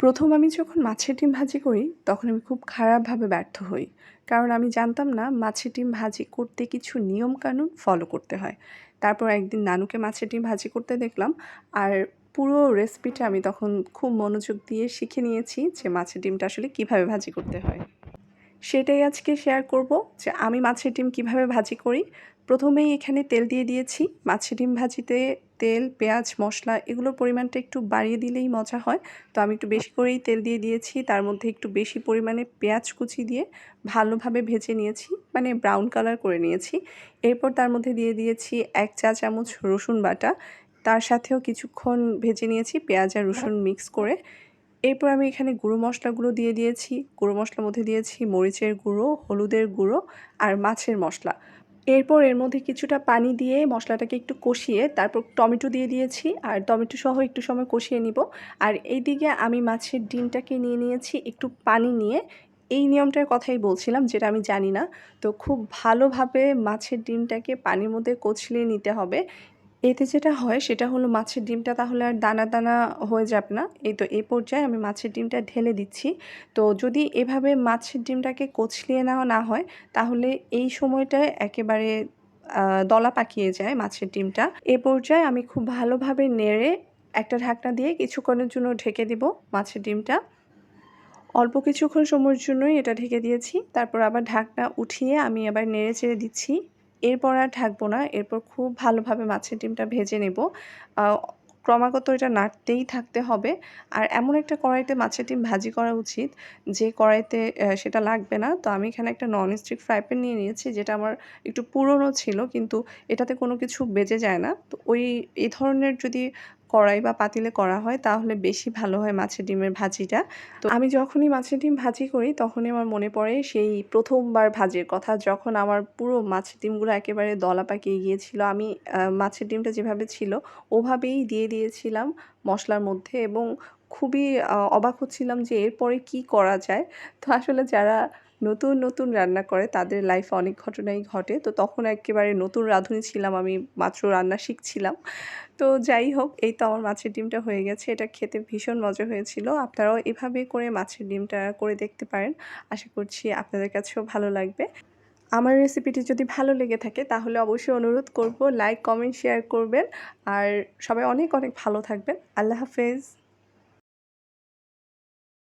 প্রথম আমি যখন মাছের ডিম ভাজি করি, তখন আমি খুব খারাপভাবে ব্যর্থ হই। কারণ আমি জানতাম না, মাছের ডিম ভাজি করতে কিছু নিয়মকানুন ফলো করতে হয়। তারপর একদিন নানুকে মাছের ডিম ভাজি করতে দেখলাম, আর পুরো রেসিপিটা আমি তখন খুব মনোযোগ দিয়ে শিখে নিয়েছি যে মাছের ডিমটা আসলে কীভাবে ভাজি করতে হয়। সেটাই আজকে শেয়ার করব যে আমি মাছের ডিম কীভাবে ভাজি করি। প্রথমেই এখানে তেল দিয়ে দিয়েছি। মাছের ডিম ভাজিতে তেল, পেঁয়াজ, মশলা এগুলোর পরিমাণটা একটু বাড়িয়ে দিলেই মজা হয়। তো আমি একটু বেশি করেই তেল দিয়ে দিয়েছি। তার মধ্যে একটু বেশি পরিমাণে পেঁয়াজ কুচি দিয়ে ভালোভাবে ভেজে নিয়েছি। মানে ব্রাউন কালার করে নিয়েছি। এরপর তার মধ্যে দিয়ে দিয়েছি এক চা চামচ রসুন বাটা। তার সাথেও কিছুক্ষণ ভেজে নিয়েছি। পেঁয়াজ আর রসুন মিক্স করে এরপর আমি এখানে গুঁড়ো মশলাগুলো দিয়ে দিয়েছি। গুঁড়ো মশলার মধ্যে দিয়েছি মরিচের গুঁড়ো, হলুদের গুঁড়ো আর মাছের মশলা। এরপর এর মধ্যে কিছুটা পানি দিয়ে মশলাটাকে একটু কষিয়ে তারপর টমেটো দিয়ে দিয়েছি আর টমেটো সহ একটু সময় কষিয়ে নিব। আর এইদিকে আমি মাছের ডিমটাকে নিয়ে নিয়েছি একটু পানি নিয়ে। এই নিয়মটার কথাই বলছিলাম যেটা আমি জানি না। তো খুব ভালোভাবে মাছের ডিমটাকে পানির মধ্যে কচলিয়ে নিতে হবে। এতে যেটা হয়, সেটা হলো মাছের ডিমটা তাহলে আর দানা দানা হয়ে যাবে না। এই তো, এই পর্যায়ে আমি মাছের ডিমটা ঢেলে দিচ্ছি। তো যদি এভাবে মাছের ডিমটাকে কচলিয়ে নেওয়া না হয়, তাহলে এই সময়টায় একেবারে দলা পাকিয়ে যায় মাছের ডিমটা। এ পর্যায়ে আমি খুব ভালোভাবে নেড়ে একটা ঢাকনা দিয়ে কিছুক্ষণের জন্য ঢেকে দিব মাছের ডিমটা। অল্প কিছুক্ষণ সময়ের জন্যই এটা ঢেকে দিয়েছি। তারপর আবার ঢাকনা উঠিয়ে আমি আবার নেড়ে চেড়ে দিচ্ছি। এরপর আর ঢাকবো না। এরপর খুব ভালোভাবে মাছের ডিমটা ভেজে নেব। ক্রমাগত এটা নাড়তেই থাকতে হবে। আর এমন একটা কড়াইতে মাছের ডিম ভাজি করা উচিত, যে কড়াইতে সেটা লাগবে না। তো আমি এখানে একটা নন স্টিক ফ্রাই প্যান নিয়ে নিয়েছি, যেটা আমার একটু পুরনো ছিল, কিন্তু এটাতে কোনো কিছু বেজে যায় না। তো ওই, এই ধরনের যদি কড়াই বা পাতিলে করা হয়, তাহলে বেশি ভালো হয় মাছের ডিমের ভাজিটা। তো আমি যখনই মাছের ডিম ভাজি করি, তখনই আমার মনে পড়ে সেই প্রথমবার ভাজির কথা। যখন আমার পুরো মাছের ডিমগুলো একেবারে দলা পাকিয়ে গিয়েছিল, আমি মাছের ডিমটা যেভাবে ছিল, ওভাবেই দিয়ে দিয়েছিলাম মশলার মধ্যে এবং খুবই অবাক হচ্ছিলাম যে এরপরে কি করা যায়। তো আসলে যারা নতুন নতুন রান্না করে, তাদের লাইফে অনেক ঘটনাই ঘটে। তো তখন একেবারে নতুন রাঁধুনি ছিলাম আমি, মাত্র রান্না শিখছিলাম। তো যাই হোক, এই তো আমার মাছের ডিমটা হয়ে গেছে। এটা খেতে ভীষণ মজা হয়েছিল। আপনারাও এভাবে করে মাছের ডিমটা করে দেখতে পারেন। আশা করছি আপনাদের কাছেও ভালো লাগবে। আমার রেসিপিটি যদি ভালো লেগে থাকে, তাহলে অবশ্যই অনুরোধ করব লাইক কমেন্ট শেয়ার করবেন। আর সবাই অনেক অনেক ভালো থাকবেন। আল্লাহ হাফেজ।